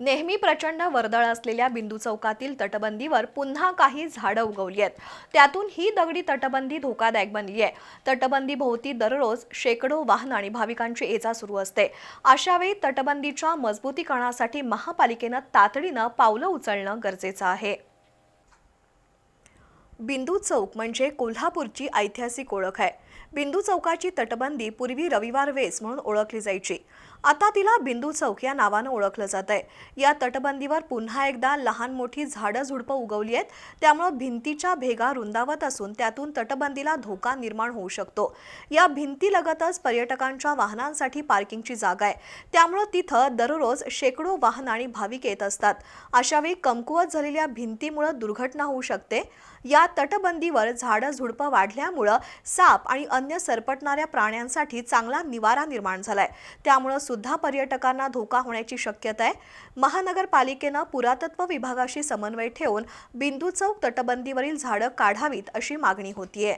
नेहमी प्रचंड वर्दळ असलेल्या बिंदू चौकातील तटबंदीवर पुन्हा काही झाडं उगवली आहेत. त्यातून ही दगडी तटबंदी धोकादायक बनली आहे. तटबंदी भोवती दररोज शेकडो वाहन आणि भाविकांची ये सुरू असते. अशावेळी तटबंदीच्या मजबूतीकरणासाठी महापालिकेनं तातडीनं पावलं उचलणं गरजेचं आहे. बिंदू चौक म्हणजे कोल्हापूरची ऐतिहासिक ओळख आहे. बिंदू चौकाची तटबंदी पूर्वी रविवार वेस म्हणून ओळखली जायची. आता तिला बिंदू चौक या नावानं ओळखलं जात आहे या तटबंदीवर पुन्हा एकदा लहान मोठी झाडं झुडपं उगवली आहेत. त्यामुळं भिंतीच्या भेगा रुंदावत असून त्यातून तटबंदीला धोका निर्माण होऊ शकतो. या भिंतीलगतच पर्यटकांच्या वाहनांसाठी पार्किंगची जागा आहे. त्यामुळं तिथं दररोज शेकडो वाहन आणि भाविक येत असतात. अशावेळी कमकुवत झालेल्या भिंतीमुळं दुर्घटना होऊ शकते. या तटबंदीवर झाडं झुडपं वाढल्यामुळं साप आणि अन्य सरपटणाऱ्या प्राण्यांसाठी चांगला निवारा निर्माण झालाय. त्यामुळं सुद्धा पर्यटकांना धोका होण्याची शक्यता आहे. महानगरपालिकेनं पुरातत्व विभागाशी समन्वय ठेवून बिंदू चौक तटबंदीवरील झाडं काढावीत अशी मागणी होतीये.